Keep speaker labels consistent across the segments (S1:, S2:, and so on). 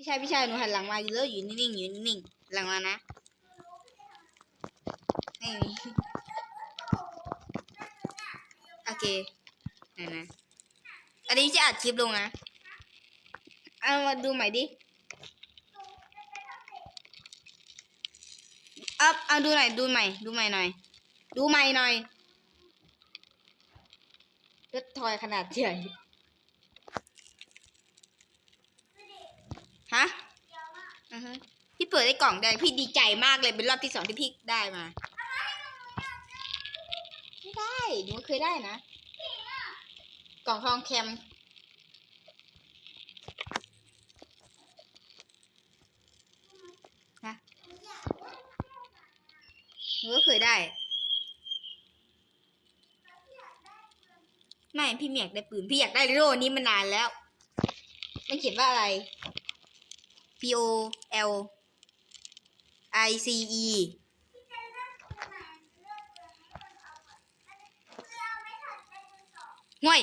S1: พี่ชายพี่ชายหนูหันหลังมาอยู่แล้วอยู่นิ่งๆอยู่นิ่งๆหลังมานะไม่มีโอเคนะนะอันนี้จะอัดคลิปลงนะเอามาดูใหม่ดิเอาเอาดูหน่อยดูใหม่ดูใหม่หน่อย ดูใหม่หน่อยรถทอยขนาดใหญ่ฮะอือฮึพี่เปิดได้ กล่องแดงพี่ดีใจมากเลยเป็นรอบที่สองที่พี่ได้มา ไม่ได้หนูเคยได้นะ กล่องทองแคมนะหนูก็เคยได้ ไม่พี่ไม่อยากได้ปืนพี่อยากได้โล่นี้มานานแล้ว มันเขียนว่าอะไร P O L I C E ห่วย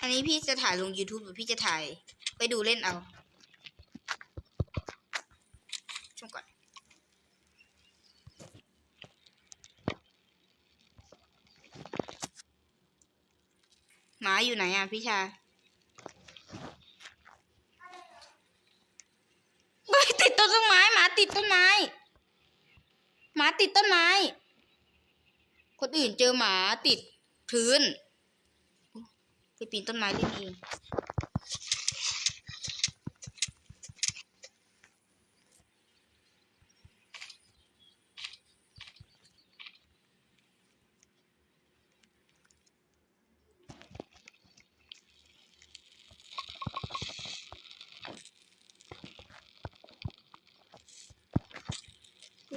S1: อันนี้พี่จะถ่ายลง YouTube หรือพี่จะถ่าย ไปดูเล่นเอาช่วงก่อน หมาอยู่ไหนอะพี่ชายเฮ้ยติดต้นไม้หมาติดต้นไม้หมาติดต้นไม้ คนอื่นเจอหมาติดพื้นไปปีนต้นไม้เล่นเอง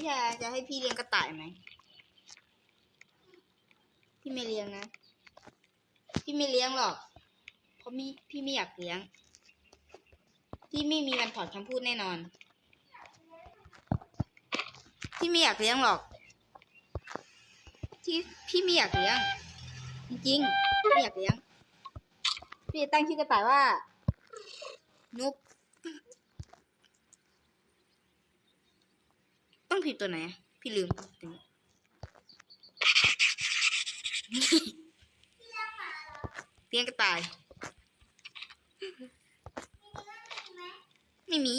S1: พี่ชายจะให้พี่เลี้ยงกระต่ายไหม พี่ไม่เลี้ยงนะ พี่ไม่เลี้ยงหรอก เพราะมีพี่ไม่อยากเลี้ยง พี่ไม่มีวันถอดคำพูดแน่นอน พี่ไม่อยากเลี้ยงหรอก ที่พี่ไม่อยากเลี้ยง จริงๆไม่อยากเลี้ยง พี่จะตั้งชื่อกระต่ายว่า นุก ต้องผิดตัวไหนอะพี่ลืมตัวนี้เลี้ยงกระต่าย ไม่มี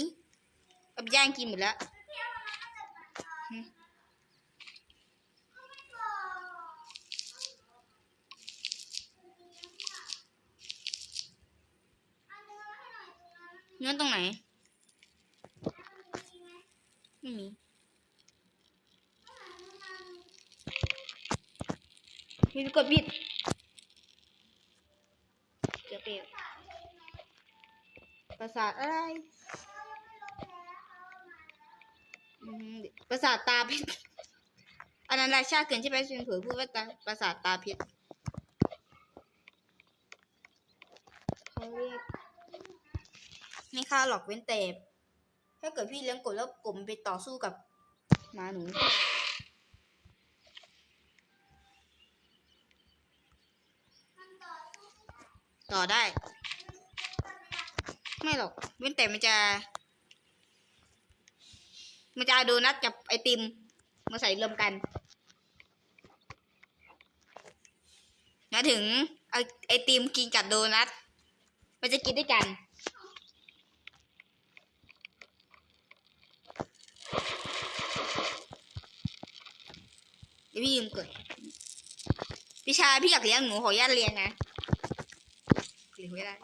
S1: เอาไปย่างกินหมดแล้วหึเนื้อตรงไหน ไม่มี มีกดบิดเกือบเปรี้ยวประสาทอะไรอืมประสาทตาพิษอันนั้นราชาเกินใช่ไหมชินเผยพูดว่าตาประสาทตาพิษเขาเรียกไม่ฆ่าหรอกเว้นแต่ถ้าเกิดพี่เลี้ยงกบแล้วกบมันไปต่อสู้กับหมาหนู ต่อได้ ไม่หรอก เว้นแต่มันจะ มันจะเอาโดนัทกับไอติม มาใส่รวมกันมาถึงไอไอติมกินกับโดนัท มันจะกินด้วยกันเดี๋ยวพี่ยืมกดพี่ชายพี่อยากเลี้ยงหนูขออนุญาตเลี้ยงนะ ไม่ได้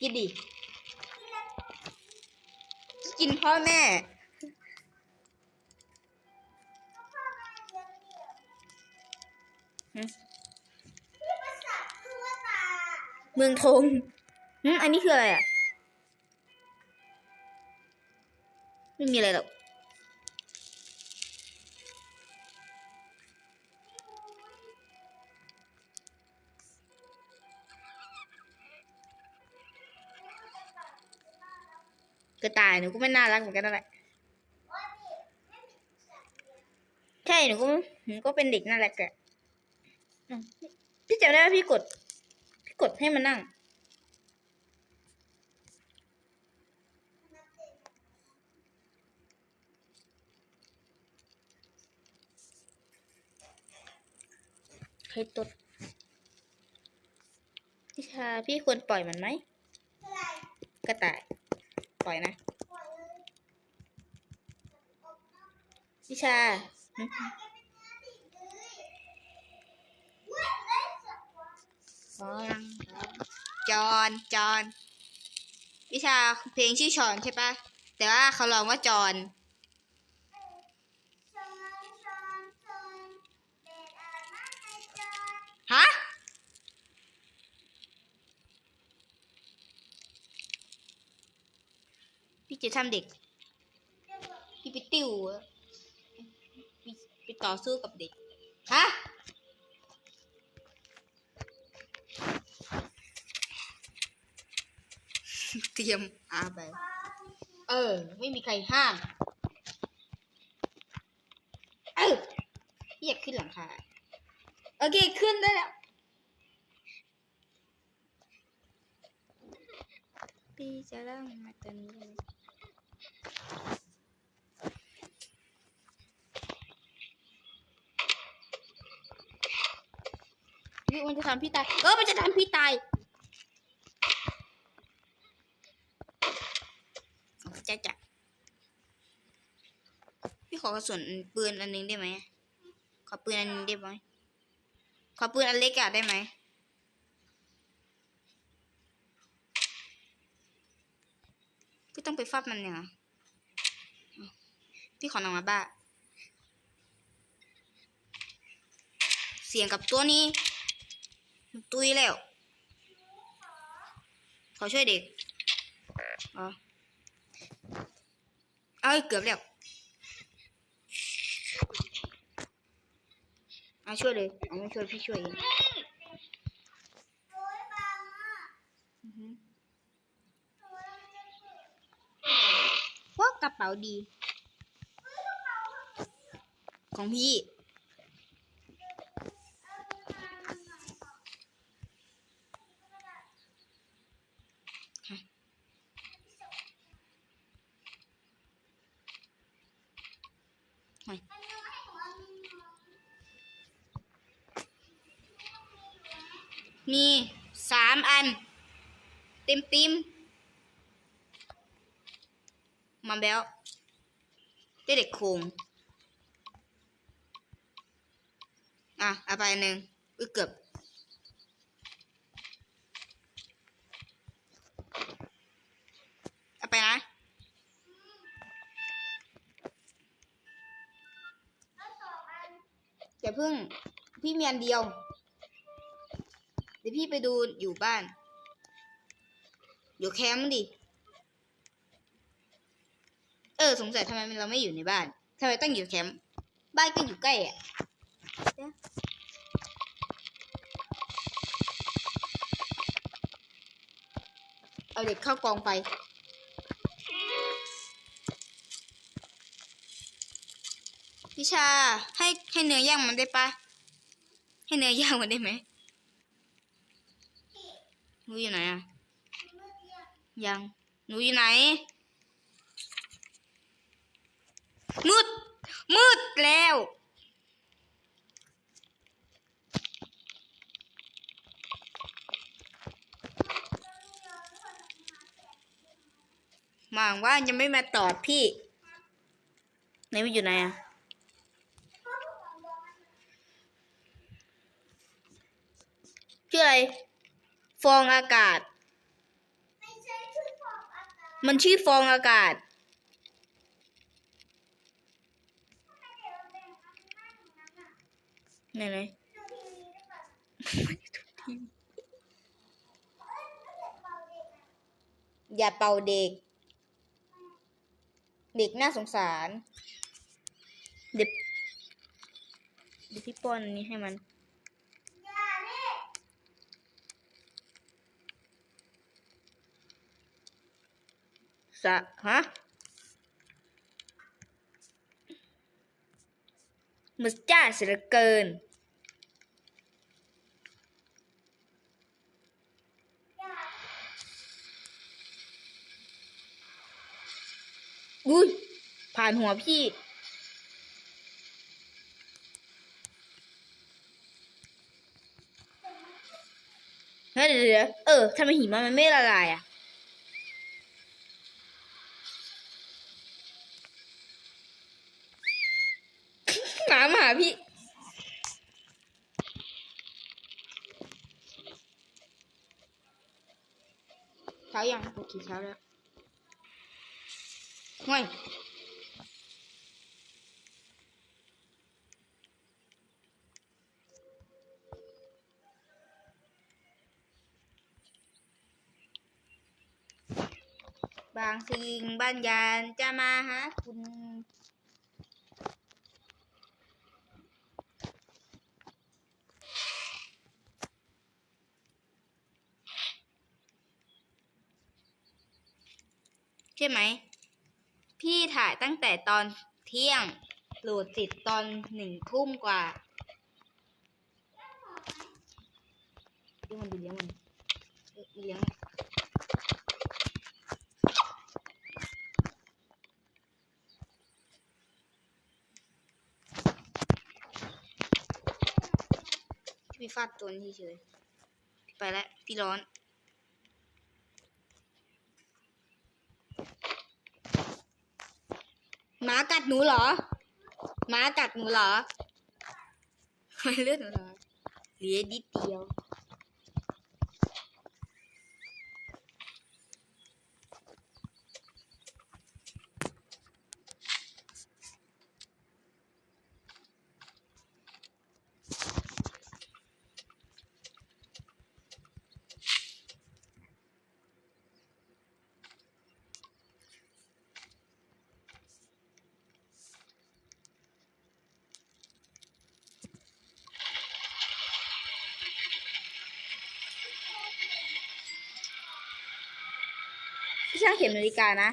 S1: กินดิ กินพ่อแม่ เมืองทงอืมอันนี้คืออะไรอะ ไม่มีอะไรหรอก กระต่ายหนูก็ไม่น่ารักเหมือนกันนั่นแหละใช่หนูก็หนูก็เป็นเด็กน่ารักอะอืมพี่จำได้ว่าพี่กด พี่กดให้มันนั่ง เคยตดพี่ชาพี่ควรปล่อยมันไหมกระต่าย ปล่อยนะพี่ชาฟังจอนจอนพี่ชาเพลงชื่อชอนใช่ปะแต่ว่าเขาร้องว่าจอน ฮะ พี่ จะทำเด็ก พี่ไปติวพี่ไปต่อสู้กับเด็ก ฮะเตรียมอาไป เออ ไม่มีใครห้าม เออพี่อยากขึ้นหลังคา โอเค ขึ้นได้แล้วพี่จะเริ่มมาตอนนี้เลย มันจะทำพี่ตาย เออ มันจะทำพี่ตายจ้าจ้ะพี่ขอกระสุนปืนอันหนึงได้ไหม ขอปืนอันหนึงได้ไหม ขอปืนอันเล็กอะได้ไหม พี่ต้องไปฟาดมันเนี่ยเหรอ พี่ขอนองมาบ้า เสียงกับตัวนี้มันตุยแล้ว ขอช่วยเด็ก อ๋อ เอ้ย เกือบแล้วเอาช่วยเลยเอาไม่ช่วยพี่ช่วยเองอือหือพวกกระเป๋าดี ของพี่ มีสามอัน เต็มติมมาแบลได้เด็กโคง อะเอาไปนหนึ่งอุ้ยเกือบเอาไปนะอย่าเพิ่ง พี่มีอันเดียว เดี๋ยวพี่ไปดูอยู่บ้าน อยู่แคมป์ดิ เออ สงสัยทำไมเราไม่อยู่ในบ้านทำไมต้องอยู่แคมป์ บ้านก็อยู่ใกล้อะ เอาเด็กเข้ากองไฟพิชาให้ให้เนื้อย่างมันได้ปะให้เนื้อย่างมันได้ไหมหนูอยู่ไหนอะยังหนูอยู่ไหน มืด มืดแล้ว หมางว่ายังไม่มาตอบพี่ไหนมันอยู่ไหนอะชื่ออะไร ฟองอากาศ มันชื่อฟองอากาศ ไหนไหนอย่าเป่าเด็ก เด็กน่าสงสาร เดี๋ยวเดี๋ยวพี่ป้อนนี้ให้มันสะฮะมุสจ้าเสียเกิน อุ้ย ผ่านหัวพี่ เฮ้ยเดี๋ยวเออทำไมหิมะมันไม่ละลายอะหมาหมาพี่ เช้ายังปกติเช้าแล้ว ห่วยบางสิ่งบาง พี่ถ่ายตั้งแต่ตอนเที่ยงโหลดเสร็จตอนหนึ่งทุ่มกว่าเลี้ยงมันดูเลี้ยงมันเลี้ยงพี่ฟาดตัวนี้เฉยไปแล้วพี่ร้อน หมากัดหนูเหรอหมากัดหนูเหรอไม่เลือดหนูเหรอเหลือนิดเดียว ช่างเข็มนาฬิกานะ